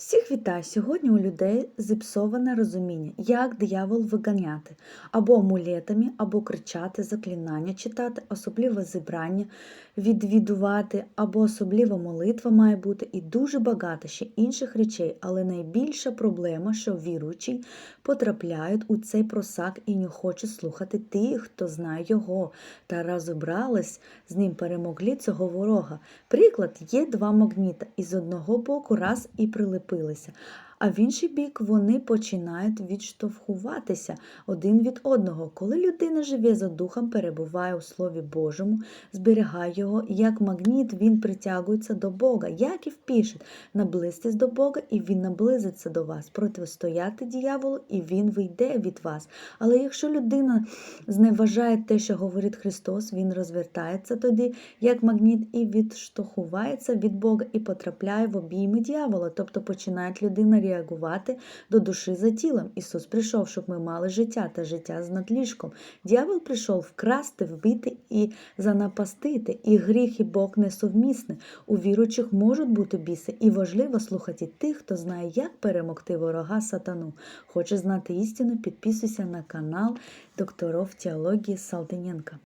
Всіх вітаю! Сьогодні у людей зіпсоване розуміння, як диявол виганяти, або амулетами, або кричати, заклинання читати, особливе зібрання відвідувати, або особлива молитва має бути, і дуже багато ще інших речей. Але найбільша проблема, що віруючі потрапляють у цей просак і не хочуть слухати тих, хто знає його, та розібрались з ним, перемогли цього ворога. Приклад, є два магніта, і з одного боку раз і прилепилися, а в інший бік вони починають відштовхуватися один від одного. Коли людина живе за духом, перебуває у Слові Божому, зберігає його, як магніт, він притягується до Бога, як і впишет, наблизьтесь до Бога, і він наблизиться до вас, протистояти дияволу, і він вийде від вас. Але якщо людина зневажає те, що говорить Христос, він розвертається тоді, як магніт, і відштовхувається від Бога і потрапляє в обійми дьявола, тобто починає людина реагувати до душі за тілом. Ісус прийшов, щоб ми мали життя та життя з надліжком. Дьявол прийшов вкрасти, вбити і занапастити, і гріх і Бог несовмісне. У віруючих можуть бути біси, і важливо слухати тих, хто знає, як перемогти ворога сатану. Хочеш знати істину? Підписуйся на канал докторов теології Салтиненка.